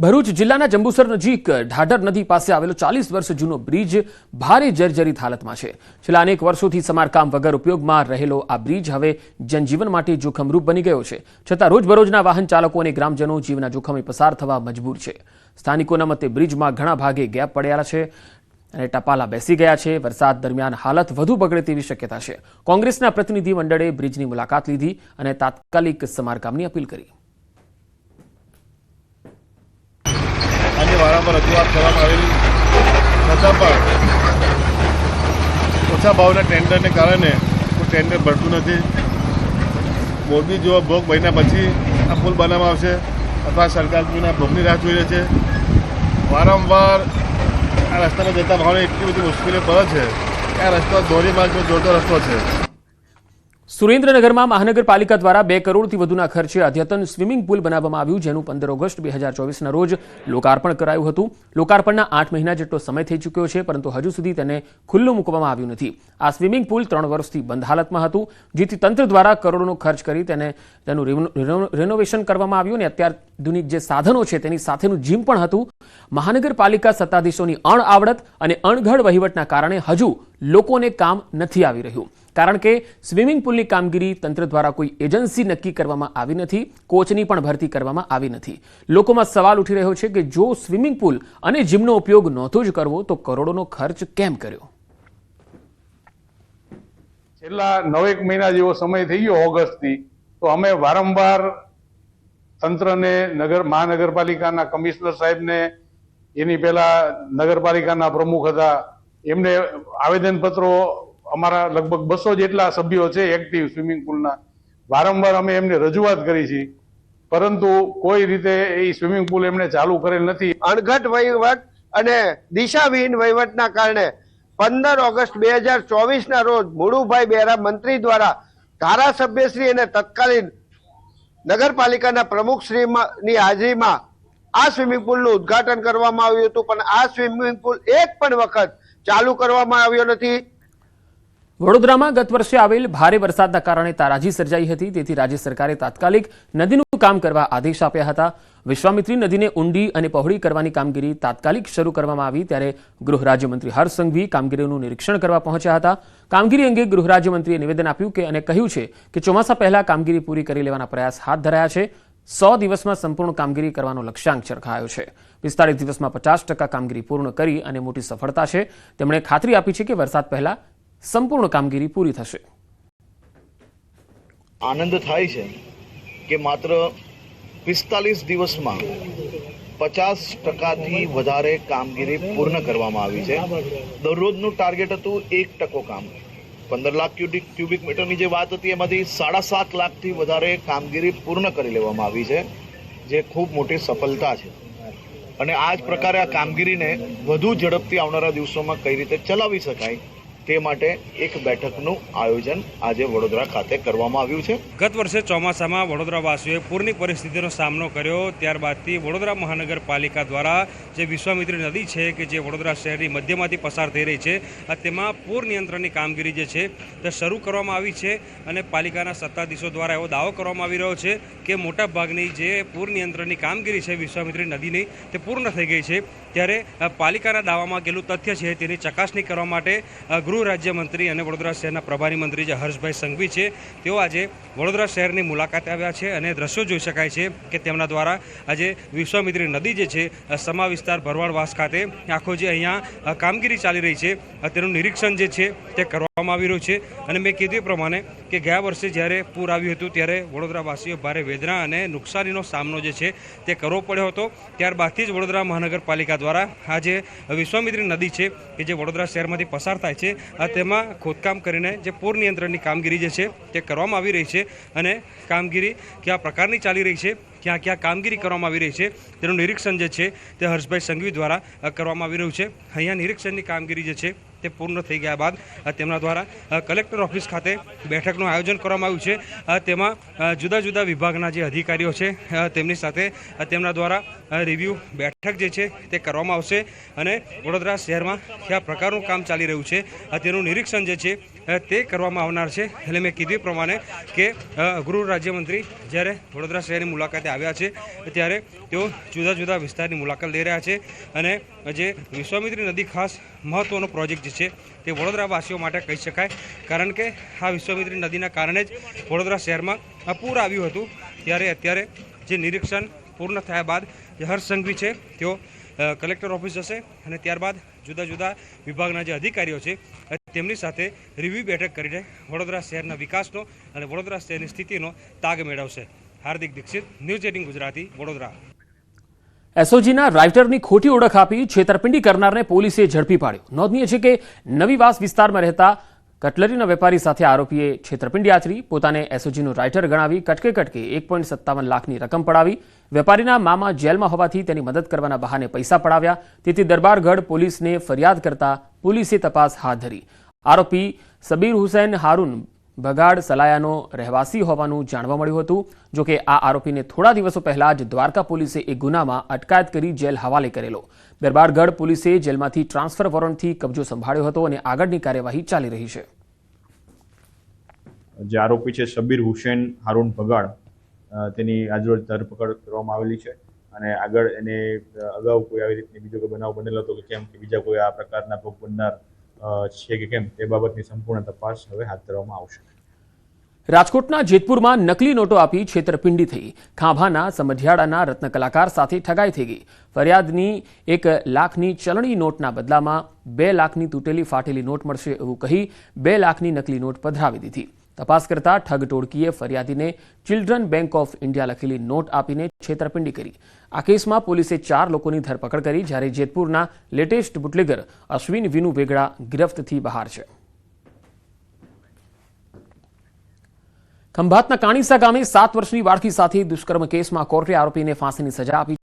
ભરૂચ જિલ્લાના જંબુસર નજીક ઢાઢર નદી પાસે આવેલો ચાલીસ વર્ષ જૂનો બ્રિજ ભારે જર્જરિત હાલતમાં છે. છેલ્લા અનેક વર્ષોથી સમારકામ વગર ઉપયોગમાં રહેલો આ બ્રિજ હવે જનજીવન માટે જોખમરૂપ બની ગયો છે. છતાં રોજબરોજના વાહન ચાલકો અને ગ્રામજનો જીવના જોખમે પસાર થવા મજબૂર છે. સ્થાનિકોના મતે બ્રિજમાં ઘણા ભાગે ગેપ પડેલા છે અને ટપાલા બેસી ગયા છે. વરસાદ દરમિયાન હાલત વધુ બગડે તેવી શક્યતા છે. કોંગ્રેસના પ્રતિનિધિ મંડળે બ્રિજની મુલાકાત લીધી અને તાત્કાલિક સમારકામની અપીલ કરી. વારંવાર રજૂઆત કરવામાં આવેલી. છતાં પણ ઓછા ભાવના ટેન્ડરને કારણે કોઈ ટેન્ડર ભરતું નથી. મોરબી જેવા ભોગ બન્યા પછી આ પુલ બનાવવામાં આવશે અથવા સરકાર જોઈને ભોગની રાહ જોઈ રહી છે. વારંવાર આ રસ્તામાં જતા ભાવને એટલી બધી મુશ્કેલીઓ પડે છે આ રસ્તો ધોરીમાર્ગનો જોડતો રસ્તો છે. સુરેન્દ્રનગરમાં મહાનગરપાલિકા દ્વારા બે કરોડથી વધુના ખર્ચે અદ્યતન સ્વિમિંગ પુલ બનાવવામાં આવ્યું, જેનું પંદર ઓગસ્ટ બે હજાર ચોવીસના રોજ લોકાર્પણ કરાયું હતું. લોકાર્પણના આઠ મહિના જેટલો સમય થઈ ચૂક્યો છે, પરંતુ હજુ સુધી તેને ખુલ્લું મૂકવામાં આવ્યું નથી. આ સ્વિમિંગ પુલ ત્રણ વર્ષથી બંધ હાલતમાં હતું, જેથી તંત્ર દ્વારા કરોડોનો ખર્ચ કરી તેને, તેનું રિનો- રિનો- રિનોવેશન કરવામાં આવ્યું અને અત્યાર આધુનિક જે સાધનો છે તેની સાથેનું જીમ પણ હતું. મહાનગરપાલિકા સત્તાધીશોની અણઆવડત અને અણઘડ વહીવટના કારણે હજુ લોકોને કામ નથી આવી રહ્યું. કારણ કે સ્વિમિંગ પુલની કામગીરી તંત્ર દ્વારા કોઈ એજન્સી નક્કી કરવામાં આવી નથી, કોચની પણ ભરતી કરવામાં આવી નથી. લોકોમાં સવાલ ઉઠી રહ્યો છે કે જો સ્વિમિંગ પુલ અને જીમનો ઉપયોગ નહોતો જ કરવો, તો કરોડોનો ખર્ચ કેમ કર્યો? છેલ્લા નવેક મહિના જેવો સમય થઈ ગયો ઓગસ્ટથી, તો અમે વારંવાર તંત્રને નગર, મહાનગરપાલિકાના કમિશનર સાહેબને, એની પહેલા નગરપાલિકાના પ્રમુખ હતા, એમને આવેદનપત્રો અમારા લગભગ બસો જેટલા સભ્યો છે એક્ટિવ સ્વિમિંગ પુલના વારંવાર અમે એમને રજૂઆત કરી છે. પરંતુ કોઈ રીતે એ સ્વિમિંગ પુલ એમણે ચાલુ કરેલ નથી. અણઘટ વહીવટ અને દિશાવિહીન વહીવટના કારણે પંદર ઓગસ્ટ બે હજાર ચોવીસના રોજ મુળુભાઈ બેરા મંત્રી દ્વારા ધારાસભ્યશ્રી અને તત્કાલીન નગરપાલિકાના પ્રમુખશ્રીની હાજરીમાં આ સ્વિમિંગ પુલનું ઉદ્ઘાટન કરવામાં આવ્યું હતું. પણ આ સ્વિમિંગ પુલ એક પણ વખત ચાલુ કરવામાં આવ્યો નથી. વડોદરામાં ગત વર્ષે આવેલ ભારે વરસાદના કારણે તારાજી સર્જાઈ હતી. તેથી રાજ્ય સરકારે તાત્કાલિક નદીનું કામ કરવા આદેશ આપ્યા હતા. વિશ્વામિત્રી નદીને ઊંડી અને પહોળી કરવાની કામગીરી તાત્કાલિક શરૂ કરવામાં આવી ત્યારે ગૃહ રાજ્યમંત્રી કામગીરીનું નિરીક્ષણ કરવા પહોંચ્યા હતા. કામગીરી અંગે ગૃહ રાજ્યમંત્રીએ નિવેદન આપ્યું કે અને કહ્યું છે કે ચોમાસા પહેલા કામગીરી પૂરી કરી લેવાના પ્રયાસ હાથ ધરાયા છે. સો દિવસમાં સંપૂર્ણ કામગીરી કરવાનો લક્ષ્યાંક ચરખાયો છે. પિસ્તાળીસ દિવસમાં પચાસ ટકા કામગીરી પૂર્ણ કરી અને મોટી સફળતા છે. તેમણે ખાતરી આપી છે કે વરસાદ પહેલા સંપૂર્ણ કામગીરી પૂરી થશે. આનંદ થાય છે કે માત્ર પિસ્તાલીસ દિવસમાં પચાસ ટકાથી વધારે કામગીરી પૂર્ણ કરવામાં આવી છે. દરરોજનું ટાર્ગેટ હતું એક ટકો કામ. પંદર લાખ ક્યુબિક ક્યુબિક મીટરની જે વાત હતી, એમાંથી સાડા સાત લાખથી વધારે કામગીરી પૂર્ણ કરી લેવામાં આવી છે, જે ખૂબ મોટી સફળતા છે. અને આ જ પ્રકારે આ કામગીરીને વધુ ઝડપથી આવનારા દિવસોમાં કઈ રીતે ચલાવી શકાય તે માટે એક બેઠકનું આયોજન આજે વડોદરા ખાતે કરવામાં આવ્યું છે. ગત વર્ષે ચોમાસામાં વડોદરાવાસીઓએ પૂરની પરિસ્થિતિનો સામનો કર્યો ત્યારબાદથી વડોદરા મહાનગરપાલિકા દ્વારા જે વિશ્વામિત્રી નદી છે કે જે વડોદરા શહેરની મધ્યમાંથી પસાર થઈ રહી છે તેમાં પૂર નિયંત્રણની કામગીરી જે છે તે શરૂ કરવામાં આવી છે અને પાલિકાના સત્તાધીશો દ્વારા એવો દાવો કરવામાં આવી રહ્યો છે કે મોટા ભાગની જે પૂર નિયંત્રણની કામગીરી છે વિશ્વામિત્રી નદીની તે પૂર્ણ થઈ ગઈ છે. ત્યારે પાલિકાના દાવામાં કેટલું તથ્ય છે તેની ચકાસણી કરવા માટે અ, ગૃહ રાજ્યમંત્રી અને વડોદરા શહેરના પ્રભારી મંત્રી જે હર્ષભાઈ સંઘવી છે, તેઓ આજે વડોદરા શહેરની મુલાકાતે આવ્યા છે અને દ્રશ્યો જોઈ શકાય છે કે તેમના દ્વારા આજે વિશ્વામિત્રી નદી જે છે સમા વિસ્તાર ભરવાડવાસ ખાતે આખો જે અહીંયા કામગીરી ચાલી રહી છે તેનું નિરીક્ષણ જે છે તે કરવામાં આવી રહ્યું છે. અને મેં કીધું પ્રમાણે કે ગયા વર્ષે જ્યારે પૂર આવ્યું હતું ત્યારે વડોદરાવાસીઓ ભારે વેદના અને નુકસાનીનો સામનો જે છે તે કરવો પડ્યો હતો. ત્યારબાદથી જ વડોદરા મહાનગરપાલિકા દ્વારા આ જે વિશ્વામિત્રી નદી છે કે જે વડોદરા શહેરમાંથી પસાર થાય છે તેમાં ખોદકામ કરીને જે પૂર નિયંત્રણની કામગીરી જે છે તે કરવામાં આવી રહી છે અને કામગીરી કયા પ્રકારની ચાલી રહી છે, ક્યાં ક્યાં કામગીરી કરવામાં આવી રહી છે, તેનું નિરીક્ષણ જે છે તે હર્ષભાઈ સંઘવી દ્વારા કરવામાં આવી રહ્યું છે. અહીંયા નિરીક્ષણની કામગીરી જે છે તે પૂર્ણ થઈ ગયા બાદ તેમના દ્વારા કલેક્ટર ઓફિસ ખાતે બેઠકનું આયોજન કરવામાં આવ્યું છે. તેમાં જુદા જુદા વિભાગના જે અધિકારીઓ છે તેમની સાથે તેમના દ્વારા રિવ્યૂ બેઠક જે છે તે કરવામાં આવશે અને વડોદરા શહેરમાં કયા પ્રકારનું કામ ચાલી રહ્યું છે તેનું નિરીક્ષણ જે છે તે કરવામાં આવનાર છે. એટલે મેં કીધું પ્રમાણે કે ગૃહ રાજ્યમંત્રી જ્યારે વડોદરા શહેરની મુલાકાતે આવ્યા છે, ત્યારે તેઓ જુદા જુદા વિસ્તારની મુલાકાત લઈ રહ્યા છે અને જે વિશ્વામિત્રી નદી ખાસ મહત્ત્વનો પ્રોજેક્ટ જે છે તે વડોદરાવાસીઓ માટે કહી શકાય. કારણ કે આ વિશ્વામિત્રી નદીના કારણે જ વડોદરા શહેરમાં પૂર આવ્યું હતું. ત્યારે અત્યારે જે નિરીક્ષણ પૂર્ણ થયા બાદ જે હર્ષ સંઘવી છે, તેઓ કલેક્ટર ઓફિસ જશે અને ત્યારબાદ જુદા જુદા વિભાગના જે અધિકારીઓ છે તેમની સાથે રિવ્યૂ બેઠક કરીને વડોદરા શહેરના વિકાસનો અને વડોદરા શહેરની સ્થિતિનો તાગ મેળવશે. Hardik Dikshit, news eighteen Gujarati, Vadodara. એસઓજીના રાઇટરની ખોટી ઓળખ આપી છેતરપિંડી કરનારને પોલીસે ઝડપી પાડ્યો. નોંધનીય છે કે નવીવાસ વિસ્તારમાં રહેતા કટલરીના વેપારી સાથે આરોપીએ છેતરપિંડી આચરી, પોતાને એસઓજીનો રાઇટર ગણાવી કટકે કટકે એક પોઈન્ટ સત્તાવન લાખની રકમ પડાવી, વેપારીના મામા જેલમાં હોવાથી તેની મદદ કરવાના બહાને પૈસા પડાવ્યા, તેથી દરબારગઢ પોલીસને ફરિયાદ કરતા પોલીસે તપાસ હાથ ધરી. આરોપી સબીર હુસૈન હારૂન બગાડ સલાયાનો રહેવાસી હોવાનું જાણવા મળ્યું હતું. જોકે આ આરોપીને થોડા દિવસો પહેલા જ દ્વારકા પોલીસે એક ગુનામાં અટકાયત કરી જેલ હવાલે કરેલો. દરબારગઢ પોલીસે જેલમાંથી ટ્રાન્સફર વોરંટથી કબજો સંભાળ્યો હતો અને આગળની કાર્યવાહી ચાલી રહી છે. જે આરોપી છે શબીર હુસેન હારૂન ભગાડ તેની આજરોજ ધરપકડ કરવામાં આવેલી છે. અને આગળ એને અગાઉ કોઈ આવી રીતની બીજો કોઈ બનાવ બનેલો હતો કે કેમ કે બીજા કોઈ આ પ્રકારના ભોગ બનનાર છે કે કેમ તે બાબતની સંપૂર્ણ તપાસ હવે હાથ ધરવામાં આવશે. રાજકોટના જેતપુરમાં નકલી નોટો આપી છેતરપિંડી થઈ. ખાંભાના, સમઢિયાળાના રત્ન કલાકાર સાથે ઠગાઈ થઈ ગઈ. ફરિયાદની એક લાખની ચલણી નોટના બદલામાં બે લાખની તૂટેલી ફાટેલી નોટ મળશે એવું કહી બે લાખની નકલી નોટ પધરાવી દીધી. તપાસ કરતા ઠગ ટોળકીએ ફરિયાદીને ચિલ્ડ્રન બેંક ઓફ ઇન્ડિયા લખેલી નોટ આપીને છેતરપિંડી કરી. આ કેસમાં પોલીસે ચાર લોકોની ધરપકડ કરી, જ્યારે જેતપુરના લેટેસ્ટ બુટલેગર અશ્વિન વિનુ વેગડા ગિરફ્તથી બહાર છે. ખંભાતના કાણીસા ગામે સાત વર્ષની બાળકી સાથે દુષ્કર્મ કેસમાં કોર્ટે આરોપીને ફાંસીની સજા આપી